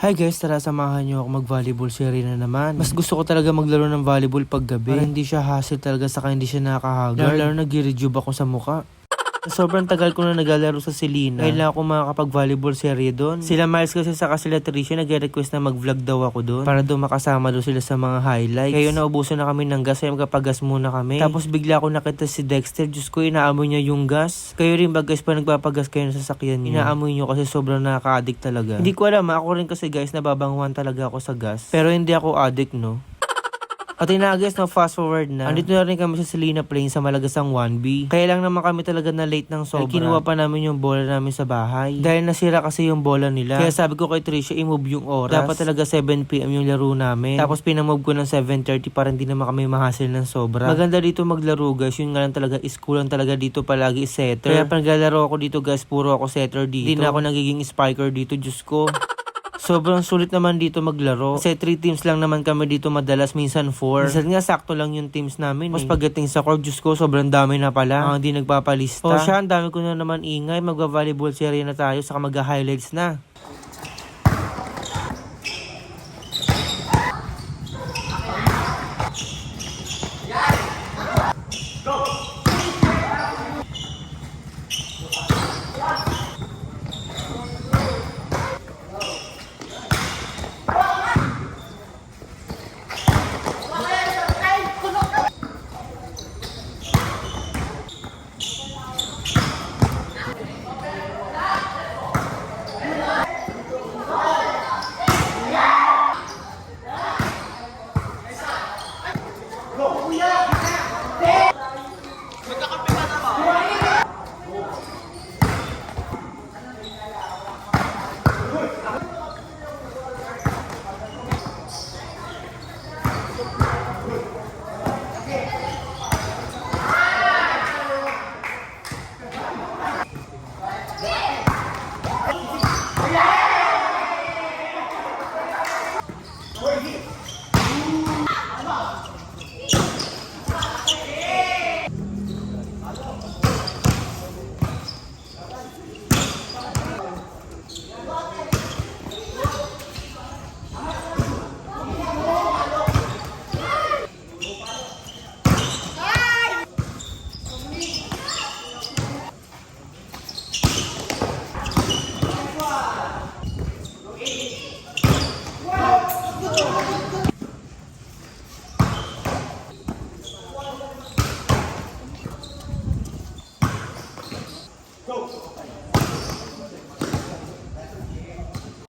Hi guys, tara samahan niyo ako mag-volleyball series na naman. Mas gusto ko talaga maglaro ng volleyball pag gabi. Para hindi siya hassle talaga saka hindi siya nakakahagal. Lalo, lalo nag-rejuve ako sa muka. Sobrang tagal ko na naglalaro sa Selena. Ngayon lang ako makakapag-volleyball serye doon. Sila Miles kasi saka sila Tricia nag-request na mag-vlog daw ako doon. Para doon makasama doon sila sa mga highlights. Ngayon naubusan na kami ng gas kaya magpapagas muna kami. Tapos bigla ako nakita si Dexter. Diyos ko, inaamoy niya yung gas. Kayo rin ba guys pa nagpapagas kayo sa sasakyan niyo? Inaamoy niyo kasi sobrang nakaka-addict talaga. Hindi ko alam, ako rin kasi guys nababanguhan talaga ako sa gas. Pero hindi ako addict no. At yun na guys, no, fast forward na. Andito na rin kami sa Selena Plain sa Malagasang 1B. Kaya lang naman kami talaga na late ng sobra. Dahil kinuha pa namin yung bola namin sa bahay. Dahil nasira kasi yung bola nila. Kaya sabi ko kay Tricia, i-move yung oras. Dapat talaga 7pm yung laro namin. Tapos pinamove ko ng 7.30 para hindi naman kami mahasil ng sobra. Maganda dito maglaro guys. Yun nga lang talaga is kulang talaga dito palagi setter. Kaya pag ako dito guys, puro ako setter dito. Hindi na ako nagiging spiker dito, Diyos ko. Sobrang sulit naman dito maglaro. Kasi 3 teams lang naman kami dito madalas, minsan 4. Minsan nga sakto lang yung teams namin. Mas eh. pagdating sa court, Diyos ko, sobrang dami na pala. Ang hindi nagpapalista. O siya, ang dami ko na naman ingay. Magva-volleyball series na tayo, saka mag-highlights na.